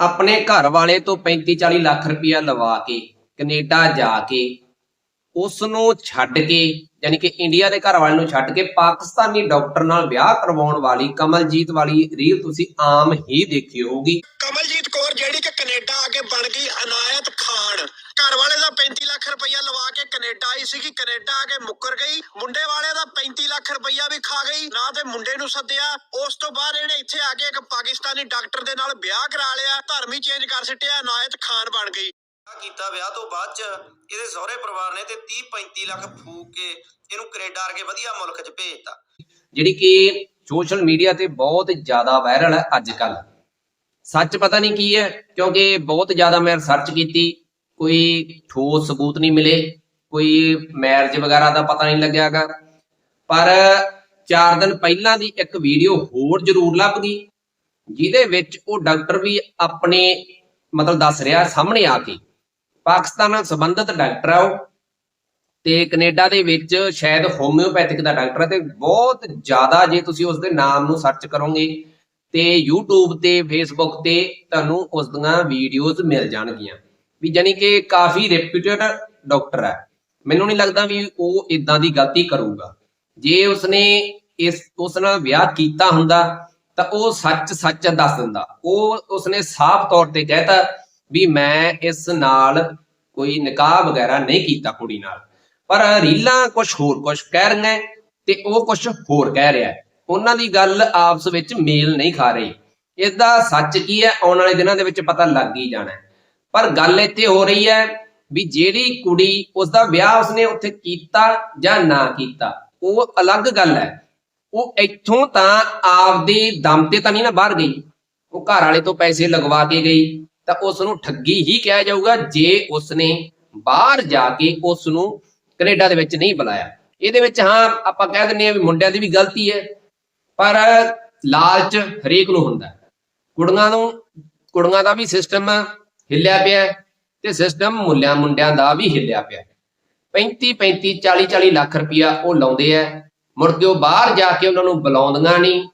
ਆਪਣੇ ਘਰ ਵਾਲੇ ਤੋਂ 35 40 ਲੱਖ ਰੁਪਇਆ ਲਵਾ ਕੇ, ਕੈਨੇਡਾ ਜਾ ਕੇ ਉਸ ਨੂੰ ਛੱਡ ਕੇ, ਯਾਨੀ ਕਿ ਇੰਡੀਆ ਦੇ ਘਰ ਵਾਲੇ ਨੂੰ ਛੱਡ ਕੇ ਪਾਕਿਸਤਾਨੀ ਡਾਕਟਰ ਨਾਲ ਵਿਆਹ ਕਰਵਾਉਣ ਵਾਲੀ ਕਮਲਜੀਤ ਵਾਲੀ ਰੀਲ ਤੁਸੀਂ ਆਮ ਹੀ ਦੇਖੀ ਹੋਊਗੀ। ਕਮਲਜੀਤ ਕੌਰ ਜਿਹੜੀ ਕਿ ਕੈਨੇਡਾ ਆ ਕੇ ਬਣ ਗਈ ਅਨਾਇਤ ਖਾਨ। ਘਰ ਵਾਲੇ ਦਾ 35 ਲੱਖ ਰੁਪਈਆ ਲਵਾ ਕੇ ਕੈਨੇਡਾ ਆਈ ਸੀਗੀ ਕੈਨੇਡਾ ਆ ਕੇ ਮੁੱਕਰ ਗਈ। ਮੁੰਡੇ ਵਾਲੇ ਦਾ 35 ਲੱਖ ਰੁਪਈਆ ਵੀ ਖਾ ਗਈ ਨਾ ਤੇ ਮੁੰਡੇ ਨੂੰ ਸੱਦਿਆ। ਉਸ ਤੋਂ ਬਾਅਦ ਇਹਨੇ ਇੱਥੇ ਆ ਕੇ ਇੱਕ ਪਾਕਿਸਤਾਨੀ ਡਾਕਟਰ ਦੇ ਨਾਲ ਵਿਆਹ ਕਰਾ ਲਿਆ ਧਰਮ ਹੀ ਚੇਂਜ ਕਰ ਸਿੱਟਿਆ ਅਨਾਇਤ ਖਾਨ ਬਣ ਗਈ। ਕੀਤਾ ਵਿਆਹ ਤੋਂ ਬਾਅਦ ਚ ਇਹਦੇ ਸਹੁਰੇ ਪਰਿਵਾਰ ਨੇ ਤੇ 30 35 ਲੱਖ ਫੂਕ ਕੇ ਇਹਨੂੰ ਕੈਨੇਡਾ ਵਰਗੇ ਵਧੀਆ ਮੁਲਕ 'ਚ ਭੇਜਤਾ। ਜਿਹੜੀ ਕਿ ਸੋਸ਼ਲ ਮੀਡੀਆ ਤੇ ਬਹੁਤ ਜ਼ਿਆਦਾ ਵਾਇਰਲ ਹੈ ਅੱਜ ਕੱਲ ਸੱਚ ਪਤਾ ਨਹੀਂ ਕੀ ਹੈ ਕਿਉਂਕਿ ਬਹੁਤ ਜ਼ਿਆਦਾ ਮੈਂ ਰਿਸਰਚ ਕੀਤੀ। ਕੋਈ ਠੋਸ ਸਬੂਤ ਨਹੀਂ ਮਿਲੇ, ਕੋਈ ਮੈਰਿਜ ਵਗੈਰਾ ਦਾ ਪਤਾ ਨਹੀਂ ਲੱਗਿਆਗਾ ਪਰ 4 ਦਿਨ ਪਹਿਲਾਂ ਦੀ ਇੱਕ ਵੀਡੀਓ ਹੋਰ ਜ਼ਰੂਰ ਲੱਭ ਗਈ ਜਿਹਦੇ ਵਿੱਚ ਉਹ ਡਾਕਟਰ ਵੀ ਆਪਣੇ ਮਤਲਬ ਦੱਸ ਰਿਹਾ ਸਾਹਮਣੇ ਆ ਕੇ, ਪਾਕਿਸਤਾਨ ਨਾਲ ਸੰਬੰਧਿਤ ਡਾਕਟਰ ਆ ਉਹ, ਤੇ ਕੈਨੇਡਾ ਦੇ ਵਿੱਚ ਸ਼ਾਇਦ ਹੋਮਿਓਪੈਥਿਕ ਦਾ ਡਾਕਟਰ ਹੈ ਤੇ ਬਹੁਤ ਜ਼ਿਆਦਾ ਜੇ ਤੁਸੀਂ ਉਸ ਦੇ ਨਾਮ ਨੂੰ ਸਰਚ ਕਰੋਗੇ, ਤੇ YouTube ਤੇ Facebook ਤੇ ਤੁਹਾਨੂੰ ਉਸ ਦੀਆਂ ਵੀਡੀਓਜ਼ ਮਿਲ ਜਾਣਗੀਆਂ। ਵੀ ਜਾਨੀ ਕਿ ਕਾਫੀ ਰੈਪਿਊਟਡ ਡਾਕਟਰ ਹੈ। ਮੈਨੂੰ ਨਹੀਂ ਲੱਗਦਾ ਵੀ ਉਹ ਇਦਾਂ ਦੀ ਗਲਤੀ ਕਰੂਗਾ। ਜੇ ਉਸਨੇ ਇਸ, ਉਸ ਨਾਲ ਵਿਆਹ ਕੀਤਾ ਹੁੰਦਾ, ਤਾਂ ਉਹ ਸੱਚ ਸੱਚ ਦੱਸ ਦਿੰਦਾ। ਉਹ ਉਸਨੇ ਸਾਫ਼ ਤੌਰ ਤੇ ਕਹਿਤਾ ਵੀ ਮੈਂ ਇਸ ਨਾਲ ਕੋਈ ਨਿਕਾਹ ਵਗੈਰਾ ਨਹੀਂ ਕੀਤਾ ਕੁੜੀ ਨਾਲ। ਪਰ ਰੀਲਾਂ ਕੁਝ ਹੋਰ ਕੁਝ ਕਹਿ ਰਹੀਆਂ ਤੇ ਉਹ ਕੁਝ ਹੋਰ ਕਹਿ ਰਿਹਾ ਉਹਨਾਂ ਦੀ ਗੱਲ ਆਪਸ ਵਿੱਚ ਮੇਲ ਨਹੀਂ ਖਾ ਰਹੀ। ਇਸ ਦਾ ਸੱਚ ਕੀ ਹੈ? ਆਉਣ ਵਾਲੇ ਦਿਨਾਂ ਦੇ ਵਿੱਚ ਪਤਾ ਲੱਗ ਹੀ ਜਾਣਾ ਪਰ ਗੱਲ ਇੱਥੇ ਹੋ ਰਹੀ ਹੈ ਵੀ ਜਿਹੜੀ ਕੁੜੀ ਉਸ ਦਾ ਵਿਆਹ ਉਸਨੇ ਉੱਥੇ ਕੀਤਾ ਜਾਂ ਨਾ ਕੀਤਾ, ਉਹ ਅਲੱਗ ਗੱਲ ਹੈ। ਉਹ ਇੱਥੋਂ ਤਾਂ ਆਪਦੇ ਦਮ ਤੇ ਤਾਂ ਨਹੀਂ ਨਾ ਬਾਹਰ ਗਈ। ਉਹ ਘਰ ਵਾਲੇ ਤੋਂ ਪੈਸੇ ਲਗਵਾ ਕੇ ਗਈ, ਤਾਂ ਉਸ ਨੂੰ ਠੱਗੀ ਹੀ ਕਿਹਾ ਜਾਊਗਾ ਜੇ ਉਸਨੇ ਬਾਹਰ ਜਾ ਕੇ ਉਸ ਨੂੰ ਕੈਨੇਡਾ ਦੇ ਵਿੱਚ ਨਹੀਂ ਬੁਲਾਇਆ। ਇਹਦੇ ਵਿੱਚ ਹਾਂ, ਆਪਾਂ ਕਹਿ ਦਿੰਦੇ ਆ ਵੀ ਮੁੰਡਿਆਂ ਦੀ ਵੀ ਗਲਤੀ ਹੈ, ਪਰ ਲਾਲਚ ਹਰੇਕ ਨੂੰ ਹੁੰਦਾ। ਕੁੜੀਆਂ ਨੂੰ, ਕੁੜੀਆਂ ਦਾ ਵੀ ਸਿਸਟਮ ਹਿੱਲਿਆ ਪਿਆ ਤੇ ਸਿਸਟਮ ਮੁੱਲਿਆਂ ਮੁੰਡਿਆਂ ਦਾ ਵੀ ਹਿੱਲਿਆ ਪਿਆ ਹੈ। 35 35 40 40 ਲੱਖ ਰੁਪਇਆ ਉਹ ਲਾਉਂਦੇ ਆ। ਮੁੜ ਕੇ ਉਹ ਬਾਹਰ ਜਾ ਕੇ ਉਹਨਾਂ ਨੂੰ ਬੁਲਾਉਂਦੀਆਂ ਨਹੀਂ।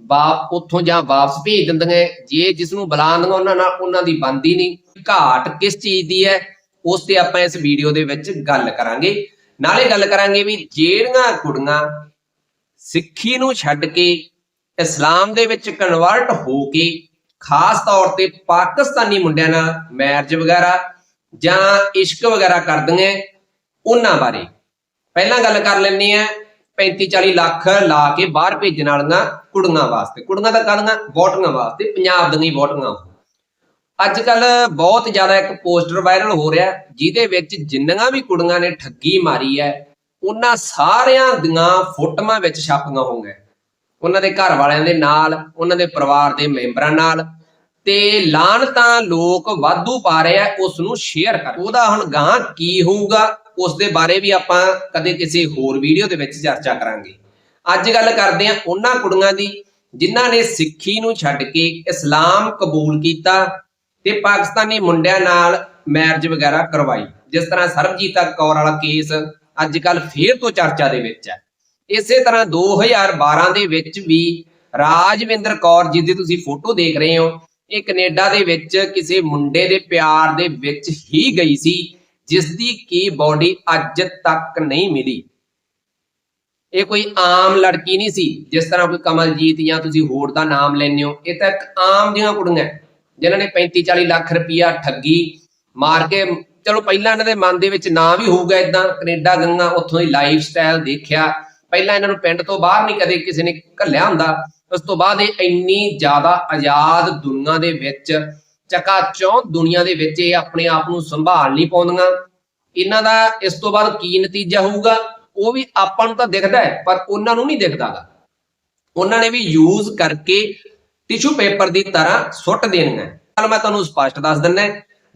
ਬਾਪ ਉੱਥੋਂ ਜਾਂ ਵਾਪਸ ਭੇਜ ਦਿੰਦੀਆਂ ਜੇ ਜਿਸ ਨੂੰ ਬੁਲਾਉਂਦੀਆਂ ਉਹਨਾਂ ਨਾਲ ਉਹਨਾਂ ਦੀ ਬੰਦੀ ਨਹੀਂ। ਘਾਟ ਕਿਸ ਚੀਜ਼ ਦੀ ਹੈ? ਉਸ ਤੇ ਆਪਾਂ ਇਸ ਵੀਡੀਓ ਦੇ ਵਿੱਚ ਗੱਲ ਕਰਾਂਗੇ। ਨਾਲੇ ਗੱਲ ਕਰਾਂਗੇ ਵੀ ਜਿਹੜੀਆਂ ਕੁੜੀਆਂ ਸਿੱਖੀ ਨੂੰ ਛੱਡ ਕੇ ਇਸਲਾਮ ਦੇ ਵਿੱਚ ਕਨਵਰਟ ਹੋ ਕੇ ਖਾਸ ਤੌਰ ਤੇ ਪਾਕਿਸਤਾਨੀ ਮੁੰਡਿਆਂ ਨਾਲ ਮੈਰਿਜ ਵਗੈਰਾ ਜਾਂ ਇਸ਼ਕ ਵਗੈਰਾ ਕਰਦੀਆਂ ਉਹਨਾਂ ਬਾਰੇ। ਪਹਿਲਾਂ ਗੱਲ ਕਰ ਲੈਂਦੇ ਆ 35 40 ਲੱਖ ਲਾ ਕੇ ਬਾਹਰ ਭੇਜਣ ਵਾਲੀਆਂ ਕੁੜੀਆਂ ਵਾਸਤੇ। ਕੁੜੀਆਂ ਤਾਂ ਕਰਦੀਆਂ ਵੋਟੀਆਂ ਵਾਸਤੇ, ਪੰਜਾਬ ਦੀਆਂ ਹੀ ਵੋਟੀਆਂ ਅੱਜ ਕੱਲ ਬਹੁਤ ਜ਼ਿਆਦਾ ਇੱਕ ਪੋਸਟਰ ਵਾਇਰਲ ਹੋ ਰਿਹਾ, ਜਿਹਦੇ ਵਿੱਚ ਜਿੰਨੀਆਂ ਵੀ ਕੁੜੀਆਂ ਨੇ ਠੱਗੀ ਮਾਰੀ ਹੈ, ਉਹਨਾਂ ਸਾਰਿਆਂ ਦੀਆਂ ਫੋਟੋਆਂ ਵਿੱਚ ਛਾਪੀਆਂ ਹੋਈਆਂ। ਉਹਨਾਂ ਦੇ ਘਰ ਵਾਲਿਆਂ ਦੇ ਨਾਲ, ਉਹਨਾਂ ਦੇ ਪਰਿਵਾਰ ਦੇ ਮੈਂਬਰਾਂ ਨਾਲ। ਤੇ ਲਾਹਨਤਾਂ ਲੋਕ ਵਾਧੂ ਪਾ ਰਹੇ ਆ ਉਸ ਨੂੰ ਸ਼ੇਅਰ ਕਰ। ਉਹਦਾ ਹੁਣ ਗਾਂ ਕੀ ਹੋਊਗਾ ਉਸ ਦੇ ਬਾਰੇ ਵੀ ਆਪਾਂ ਕਦੇ ਕਿਸੇ ਹੋਰ ਵੀਡੀਓ ਦੇ ਵਿੱਚ ਚਰਚਾ ਕਰਾਂਗੇ। ਅੱਜ ਗੱਲ ਕਰਦੇ ਆ ਉਹਨਾਂ ਕੁੜੀਆਂ ਦੀ, ਜਿਨ੍ਹਾਂ ਨੇ ਸਿੱਖੀ ਨੂੰ ਛੱਡ ਕੇ ਇਸਲਾਮ ਕਬੂਲ ਕੀਤਾ ਤੇ ਪਾਕਿਸਤਾਨੀ ਮੁੰਡਿਆਂ ਨਾਲ ਮੈਰਿਜ ਵਗੈਰਾ ਕਰਵਾਈ। ਜਿਸ ਤਰ੍ਹਾਂ ਸਰਬਜੀਤ ਕੌਰ ਵਾਲਾ ਕੇਸ ਅੱਜ ਕੱਲ ਫੇਰ ਤੋਂ ਚਰਚਾ ਦੇ ਵਿੱਚ ਹੈ। ਇਸੇ ਤਰ੍ਹਾਂ 2012 ਦੇ ਵਿੱਚ ਵੀ ਰਾਜਵਿੰਦਰ ਕੌਰ ਜਿਹਦੀ ਤੁਸੀਂ ਫੋਟੋ ਦੇਖ ਰਹੇ ਹੋ ਇਹ ਕੈਨੇਡਾ ਦੇ ਵਿੱਚ ਕਿਸੇ ਮੁੰਡੇ ਦੇ ਪਿਆਰ ਦੇ ਵਿੱਚ ਹੀ ਗਈ ਸੀ ਜਿਸ ਦੀ ਕੀ ਬਾਡੀ ਅੱਜ ਤੱਕ ਨਹੀਂ ਮਿਲੀ। ਇਹ ਕੋਈ ਆਮ ਲੜਕੀ ਨਹੀਂ ਸੀ ਜਿਸ ਤਰ੍ਹਾਂ ਕੋਈ ਕਮਲਜੀਤ ਜਾਂ ਤੁਸੀਂ ਹੋਰ ਦਾ ਨਾਮ ਲੈਂਦੇ ਹੋ ਇਹ ਤਾਂ ਇੱਕ ਆਮ ਜਿਹੀਆਂ ਕੁੜੀਆਂ ਹੈ, ਜਿਨ੍ਹਾਂ ਨੇ 35 40 ਲੱਖ ਰੁਪਇਆ ਠੱਗੀ ਮਾਰ ਕੇ ਚਲੋ ਪਹਿਲਾਂ ਇਹਨਾਂ ਦੇ ਮਨ ਦੇ ਵਿੱਚ ਨਾ ਵੀ ਹੋਊਗਾ ਇਦਾਂ ਕੈਨੇਡਾ ਗੰਗਾ ਉੱਥੋਂ ਦੀ ਲਾਈਫ ਸਟਾਈਲ ਦੇਖਿਆ ਪਹਿਲਾਂ ਇਹਨਾਂ ਨੂੰ ਪਿੰਡ ਤੋਂ ਬਾਹਰ ਨਹੀਂ ਕਦੇ ਕਿਸੇ ਨੇ ਘੱਲਿਆ ਹੁੰਦਾ, ਉਸ ਤੋਂ ਬਾਅਦ ਇਹ ਇੰਨੀ ਜ਼ਿਆਦਾ ਆਜ਼ਾਦ ਦੁਨੀਆ ਦੇ ਵਿੱਚ, ਚਕਾ ਚੌਂ ਦੁਨੀਆ ਦੇ ਵਿੱਚ ਇਹ ਆਪਣੇ ਆਪ ਨੂੰ ਸੰਭਾਲ ਨਹੀਂ ਪਾਉਂਦੀਆਂ। ਇਹਨਾਂ ਦਾ ਇਸ ਤੋਂ ਬਾਅਦ ਕੀ ਨਤੀਜਾ ਹੋਊਗਾ? ਉਹ ਵੀ ਆਪਾਂ ਨੂੰ ਤਾਂ ਦਿਖਦਾ ਹੈ, ਪਰ ਉਹਨਾਂ ਨੂੰ ਨਹੀਂ ਦਿਖਦਾਗਾ। ਉਹਨਾਂ ਨੇ ਵੀ ਯੂਜ਼ ਕਰਕੇ ਟਿਸ਼ੂ ਪੇਪਰ ਦੀ ਤਰ੍ਹਾਂ ਸੁੱਟ ਦੇਣੀਆਂ। ਚਲ ਮੈਂ ਤੁਹਾਨੂੰ ਸਪਸ਼ਟ ਦੱਸ ਦਿੰਦਾ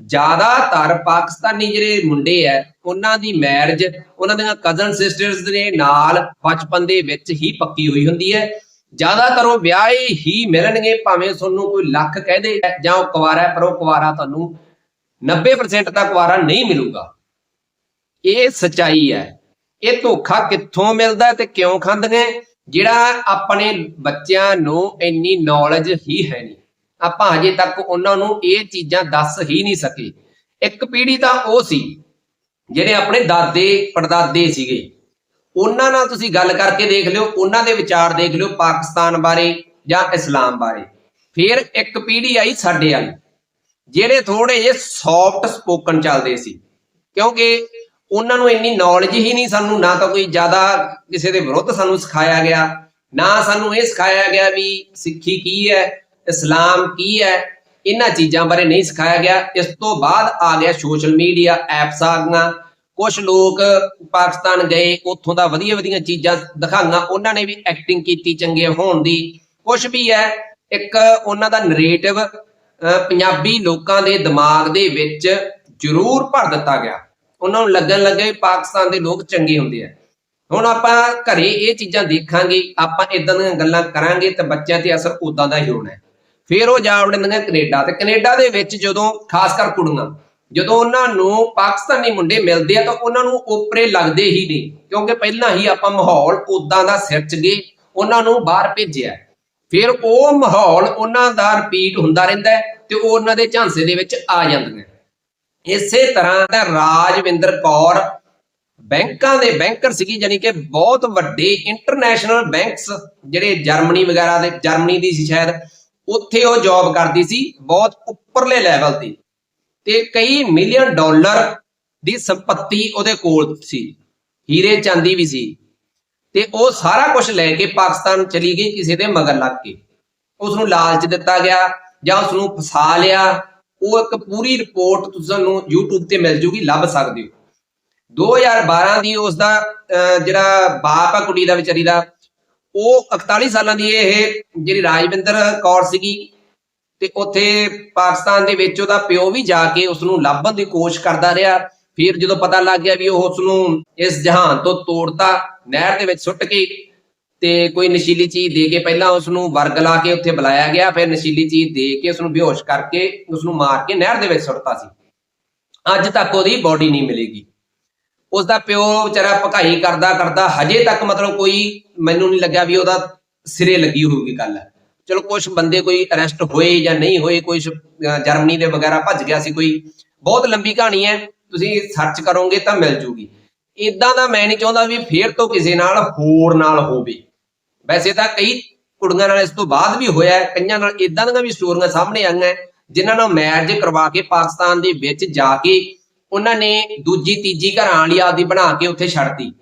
ਜ਼ਿਆਦਾਤਰ ਪਾਕਿਸਤਾਨੀ ਜਿਹੜੇ ਮੁੰਡੇ ਐ ਉਹਨਾਂ ਦੀ ਮੈਰਿਜ ਉਹਨਾਂ ਦੀਆਂ ਕਜ਼ਨ ਸਿਸਟਰਸ ਦੇ ਨਾਲ ਬਚਪਨ ਦੇ ਵਿੱਚ ਹੀ ਪੱਕੀ ਹੋਈ ਹੁੰਦੀ ਹੈ ਜ਼ਿਆਦਾਤਰ ਉਹ ਵਿਆਹੇ ਹੀ ਮਿਲਣਗੇ ਭਾਵੇਂ ਤੁਹਾਨੂੰ ਕੋਈ ਲੱਖ ਕਹਿ ਦੇ ਜਾਂ ਉਹ ਕੁਵਾਰਾ ਹੈ, ਪਰ ਉਹ ਕੁਵਾਰਾ ਤੁਹਾਨੂੰ 90% ਤਾਂ ਕੁਵਾਰਾ ਨਹੀਂ ਮਿਲੂਗਾ। ਇਹ ਸਚਾਈ ਹੈ ਇਹ ਧੋਖਾ ਕਿੱਥੋਂ ਮਿਲਦਾ ਤੇ ਕਿਉਂ ਖਾਂਦੇ ਜਿਹੜਾ ਆਪਣੇ ਬੱਚਿਆਂ ਨੂੰ ਇੰਨੀ ਨੌਲੇਜ ਹੀ ਹੈ ਨਹੀਂ। ਆਪਾਂ ਹਜੇ ਤੱਕ ਉਹਨਾਂ ਨੂੰ ਇਹ ਚੀਜ਼ਾਂ ਦੱਸ ਹੀ ਨਹੀਂ ਸਕੇ। ਇੱਕ ਪੀੜ੍ਹੀ ਤਾਂ ਉਹ ਸੀ, ਜਿਹੜੇ ਆਪਣੇ ਦਾਦੇ, ਪੜਦਾਦੇ ਸੀਗੇ। ਉਹਨਾਂ ਨਾਲ ਤੁਸੀਂ ਗੱਲ ਕਰਕੇ ਦੇਖ ਲਿਓ, ਉਹਨਾਂ ਦੇ ਵਿਚਾਰ ਦੇਖ ਲਿਓ ਪਾਕਿਸਤਾਨ ਬਾਰੇ ਜਾਂ ਇਸਲਾਮ ਬਾਰੇ। ਫਿਰ ਇੱਕ ਪੀੜ੍ਹੀ ਆਈ ਸਾਡੇ ਵਾਲੀ, ਜਿਹੜੇ ਥੋੜੇ ਜਿਹੇ ਸੌਫਟ ਸਪੋਕਨ ਚੱਲਦੇ ਸੀ। ਕਿਉਂਕਿ ਉਹਨਾਂ ਨੂੰ ਇੰਨੀ ਨੌਲੇਜ ਹੀ ਨਹੀਂ ਸਾਨੂੰ, ਨਾ ਤਾਂ ਕੋਈ ਜ਼ਿਆਦਾ ਕਿਸੇ ਦੇ ਵਿਰੁੱਧ ਸਾਨੂੰ ਸਿਖਾਇਆ ਗਿਆ, ਨਾ ਸਾਨੂੰ ਇਹ ਸਿਖਾਇਆ ਗਿਆ ਵੀ ਸਿੱਖੀ ਕੀ ਹੈ। ਇਸਲਾਮ ਕੀ ਹੈ? ਇਹਨਾਂ ਚੀਜ਼ਾਂ ਬਾਰੇ ਨਹੀਂ ਸਿਖਾਇਆ ਗਿਆ। ਇਸ ਤੋਂ ਬਾਅਦ ਆ ਗਿਆ ਸੋਸ਼ਲ ਮੀਡੀਆ ਐਪਸ ਆ ਗਈਆਂ। ਕੁਝ ਲੋਕ ਪਾਕਿਸਤਾਨ ਗਏ, ਉੱਥੋਂ ਦਾ ਵਧੀਆ ਵਧੀਆ ਚੀਜ਼ਾਂ ਦਿਖਾਈਆਂ। ਉਹਨਾਂ ਨੇ ਵੀ ਐਕਟਿੰਗ ਕੀਤੀ ਚੰਗੇ ਹੋਣ ਦੀ। ਕੁਝ ਵੀ ਹੈ, ਇੱਕ ਉਹਨਾਂ ਦਾ ਨਰੇਟਿਵ ਪੰਜਾਬੀ ਲੋਕਾਂ ਦੇ ਦਿਮਾਗ ਦੇ ਵਿੱਚ ਜ਼ਰੂਰ ਭਰ ਦਿੱਤਾ ਗਿਆ। ਉਹਨਾਂ ਨੂੰ ਲੱਗਣ ਲੱਗੇ ਵੀ ਪਾਕਿਸਤਾਨ ਦੇ ਲੋਕ ਚੰਗੇ ਹੁੰਦੇ ਆ। ਹੁਣ ਆਪਾਂ ਘਰੇ ਇਹ ਚੀਜ਼ਾਂ ਦੇਖਾਂਗੇ, ਆਪਾਂ ਇਦਾਂ ਦੀਆਂ ਗੱਲਾਂ ਕਰਾਂਗੇ ਤਾਂ ਬੱਚਿਆਂ ਤੇ ਅਸਰ ਉਦਾਂ ਦਾ ਹੀ ਹੋਣਾ ਫਿਰ ਉਹ ਜਾ ਵੜਨਗੇ ਕੈਨੇਡਾ ਤੇ ਕੈਨੇਡਾ ਦੇ ਵਿੱਚ ਜਦੋਂ, ਖਾਸ ਕਰ ਕੁੜੀਆਂ, ਜਦੋਂ ਉਹਨਾਂ ਨੂੰ ਪਾਕਿਸਤਾਨੀ ਮੁੰਡੇ ਮਿਲਦੇ ਆ ਤਾਂ ਉਹਨਾਂ ਨੂੰ ਓਪਰੇ ਲੱਗਦੇ ਹੀ ਨਹੀਂ, ਕਿਉਂਕਿ ਪਹਿਲਾਂ ਹੀ ਆਪਾਂ ਮਾਹੌਲ ਉਦਾਂ ਦਾ ਸਿਰਚ ਗਏ, ਉਹਨਾਂ ਨੂੰ ਬਾਹਰ ਭੇਜਿਆ ਫਿਰ ਉਹ ਮਾਹੌਲ ਉਹਨਾਂ ਦਾ ਰਿਪੀਟ ਹੁੰਦਾ ਰਹਿੰਦਾ ਤੇ ਉਹ ਉਹਨਾਂ ਦੇ ਝਾਂਸੇ ਦੇ ਵਿੱਚ ਆ ਜਾਂਦੀਆਂ ਇਸੇ ਤਰ੍ਹਾਂ ਦਾ ਰਾਜਵਿੰਦਰ ਕੌਰ ਬੈਂਕਾਂ ਦੇ ਬੈਂਕਰ ਸੀਗੀ ਜਾਨੀ ਕਿ ਬਹੁਤ ਵੱਡੇ ਇੰਟਰਨੈਸ਼ਨਲ ਬੈਂਕਸ ਜਿਹੜੇ ਜਰਮਨੀ ਵਗੈਰਾ ਦੇ, ਜਰਮਨੀ ਦੀ ਸੀ ਸ਼ਾਇਦ ਉੱਥੇ ਉਹ ਜੌਬ ਕਰਦੀ ਸੀ ਬਹੁਤ ਉੱਪਰਲੇ ਲੈਵਲ ਤੇ। ਤੇ ਕਈ ਮਿਲੀਅਨ ਡਾਲਰ ਦੀ ਸੰਪਤੀ ਉਹਦੇ ਕੋਲ ਸੀ। ਹੀਰੇ ਚਾਂਦੀ ਵੀ ਸੀ। ਤੇ ਉਹ ਸਾਰਾ ਕੁਝ ਲੈ ਕੇ ਪਾਕਿਸਤਾਨ ਚਲੀ ਗਈ ਕਿਸੇ ਦੇ ਮਗਰ ਲੱਗ ਕੇ। ਉਸ ਨੂੰ ਲਾਲਚ ਦਿੱਤਾ ਗਿਆ ਜਾਂ ਉਸ ਨੂੰ ਫਸਾ ਲਿਆ। ਉਹ ਇੱਕ ਪੂਰੀ ਰਿਪੋਰਟ ਤੁਹਾਨੂੰ YouTube ਤੇ ਮਿਲ ਜੂਗੀ ਲੱਭ ਸਕਦੇ ਹੋ। 2012 ਦੀ ਉਸ ਦਾ ਅਹ, ਜਿਹੜਾ ਬਾਪ ਆ ਕੁੜੀ ਦਾ ਵਿਚਾਰੀ ਦਾ ਉਹ 41 ਸਾਲਾਂ ਦੀ ਇਹ ਜਿਹੜੀ ਰਾਜਵਿੰਦਰ ਕੌਰ ਸੀਗੀ ਤੇ ਉੱਥੇ ਪਾਕਿਸਤਾਨ ਦੇ ਵਿੱਚ ਉਹਦਾ ਪਿਓ ਵੀ ਜਾ ਕੇ ਉਸ ਨੂੰ ਲੱਭਣ ਦੀ ਕੋਸ਼ਿਸ਼ ਕਰਦਾ ਰਿਹਾ। ਫਿਰ ਜਦੋਂ ਪਤਾ ਲੱਗ ਗਿਆ ਵੀ ਉਹ ਉਸ ਨੂੰ ਇਸ ਜਹਾਨ ਤੋਂ ਤੋੜਤਾ, ਨਹਿਰ ਦੇ ਵਿੱਚ ਸੁੱਟ ਕੇ ਤੇ ਕੋਈ ਨਸ਼ੀਲੀ ਚੀਜ਼ ਦੇ ਕੇ ਪਹਿਲਾਂ ਉਸ ਨੂੰ ਵਰਗ ਲਾ ਕੇ ਉੱਥੇ ਬੁਲਾਇਆ ਗਿਆ, ਫਿਰ ਨਸ਼ੀਲੀ ਚੀਜ਼ ਦੇ ਕੇ ਉਸ ਨੂੰ ਬੇਹੋਸ਼ ਕਰਕੇ ਉਸ ਨੂੰ ਮਾਰ ਕੇ ਨਹਿਰ ਦੇ ਵਿੱਚ ਸੁੱਟਤਾ ਸੀ। ਅੱਜ ਤੱਕ ਉਹਦੀ ਬੋਡੀ ਨਹੀਂ ਮਿਲੇਗੀ। ਉਸ ਦਾ ਪਿਓ ਵਿਚਾਰਾ ਭਕਾਈ ਕਰਦਾ ਕਰਦਾ ਹਜੇ ਤੱਕ ਮਤਲਬ ਕੋਈ ਮੈਨੂੰ ਨਹੀਂ ਲੱਗਿਆ ਵੀ ਉਹਦਾ ਸਿਰੇ ਲੱਗੀ ਹੋਊਗੀ ਗੱਲ। ਚਲੋ ਕੁਝ ਬੰਦੇ ਕੋਈ ਅਰੈਸਟ ਹੋਏ ਜਾਂ ਨਹੀਂ ਹੋਏ ਕੋਈ ਜਰਮਨੀ ਦੇ ਵਗੈਰਾ ਭੱਜ ਗਿਆ ਸੀ ਕੋਈ। ਬਹੁਤ ਲੰਬੀ ਕਹਾਣੀ ਹੈ ਤੁਸੀਂ ਸਰਚ ਕਰੋਗੇ ਤਾਂ ਮਿਲ ਜੂਗੀ। ਇਦਾਂ ਦਾ ਮੈਂ ਨਹੀਂ ਚਾਹੁੰਦਾ ਵੀ ਫੇਰ ਤੋਂ ਕਿਸੇ ਨਾਲ ਹੋਰ ਨਾਲ ਹੋਵੇ। ਵੈਸੇ ਤਾਂ ਕਈ ਕੁੜੀਆਂ ਨਾਲ ਇਸ ਤੋਂ ਬਾਅਦ ਵੀ ਹੋਇਆ ਹੈ ਕਈਆਂ ਨਾਲ ਇਦਾਂ ਦੀਆਂ ਵੀ ਸਟੋਰੀਆਂ ਸਾਹਮਣੇ ਆਈਆਂ ਹੈ, ਜਿਨ੍ਹਾਂ ਨਾਲ ਮੈਰਿਜ ਕਰਵਾ ਕੇ ਪਾਕਿਸਤਾਨ ਦੇ ਵਿੱਚ ਜਾ ਕੇ ਉਹਨਾਂ ਨੇ ਦੂਜੀ, ਤੀਜੀ ਘਰਾਂ ਵਾਲੀ ਆਪਦੀ ਬਣਾ ਕੇ ਉੱਥੇ ਛੱਡਤੀ।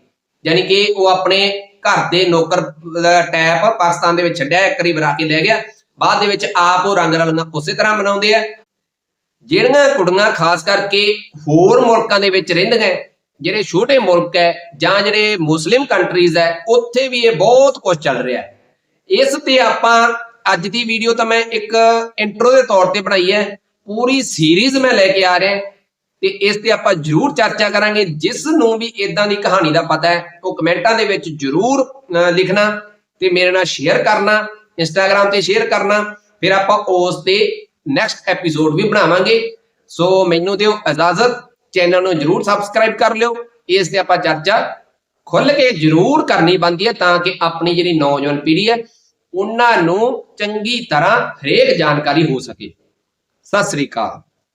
ਯਾਨੀ ਕਿ ਉਹ ਆਪਣੇ ਘਰ ਦੇ ਨੌਕਰ ਟੈਪ ਪਾਕਿਸਤਾਨ ਦੇ ਵਿੱਚ ਛੱਡਿਆ, ਇੱਕ ਵਾਰੀ ਵਰਾ ਕੇ ਲੈ ਗਿਆ। ਬਾਅਦ ਦੇ ਵਿੱਚ ਆਪ ਉਹ ਰੰਗ ਰਲਣਾ ਉਸੇ ਤਰ੍ਹਾਂ ਮਨਾਉਂਦੇ ਆ। ਜਿਹੜੀਆਂ ਕੁੜੀਆਂ ਖਾਸ ਕਰਕੇ ਹੋਰ ਮੁਲਕਾਂ ਦੇ ਵਿੱਚ ਰਹਿੰਦੀਆਂ ਜਿਹੜੇ ਛੋਟੇ ਮੁਲਕ ਹੈ ਜਾਂ ਜਿਹੜੇ ਮੁਸਲਿਮ ਕੰਟਰੀਜ਼ ਹੈ ਉੱਥੇ ਵੀ ਇਹ ਬਹੁਤ ਕੁਝ ਚੱਲ ਰਿਹਾ ਹੈ ਇਸ ਤੇ ਆਪਾਂ ਅੱਜ ਦੀ ਵੀਡੀਓ ਤਾਂ ਮੈਂ ਇੱਕ ਇੰਟਰੋ ਦੇ ਤੌਰ ਤੇ ਬਣਾਈ ਹੈ ਪੂਰੀ ਸੀਰੀਜ਼ ਮੈਂ ਲੈ ਕੇ ਆ ਰਿਹਾ ਤੇ ਇਸ ਤੇ ਆਪਾਂ ਜਰੂਰ ਚਰਚਾ ਕਰਾਂਗੇ, ਜਿਸ ਨੂੰ ਵੀ ਇਦਾਂ ਦੀ ਕਹਾਣੀ ਦਾ ਪਤਾ ਹੈ, ਉਹ ਕਮੈਂਟਾਂ ਦੇ ਵਿੱਚ ਜਰੂਰ ਲਿਖਣਾ ਤੇ ਮੇਰੇ ਨਾਲ ਸ਼ੇਅਰ ਕਰਨਾ ਇੰਸਟਾਗ੍ਰam ਤੇ ਸ਼ੇਅਰ ਕਰਨਾ, ਫਿਰ ਆਪਾਂ ਉਸ ਤੇ ਨੈਕਸਟ ਐਪੀਸੋਡ ਵੀ ਬਣਾਵਾਂਗੇ। ਸੋ ਮੈਨੂੰ ਦਿਓ ਇਜਾਜ਼ਤ ਚੈਨਲ ਨੂੰ ਜਰੂਰ ਸਬਸਕ੍ਰਾਈਬ ਕਰ ਲਿਓ। ਇਸ ਤੇ ਆਪਾਂ ਚਰਚਾ ਖੁੱਲ ਕੇ ਜਰੂਰ ਕਰਨੀ ਬੰਦੀ ਹੈ, ਤਾਂ ਕਿ ਆਪਣੀ ਜਿਹੜੀ ਨੌਜਵਾਨ ਪੀੜ੍ਹੀ ਹੈ, ਉਹਨਾਂ ਨੂੰ ਚੰਗੀ ਤਰ੍ਹਾਂ ਹਰੇਕ ਜਾਣਕਾਰੀ ਹੋ ਸਕੇ। ਸਤਿ ਸ੍ਰੀ ਅਕਾਲ।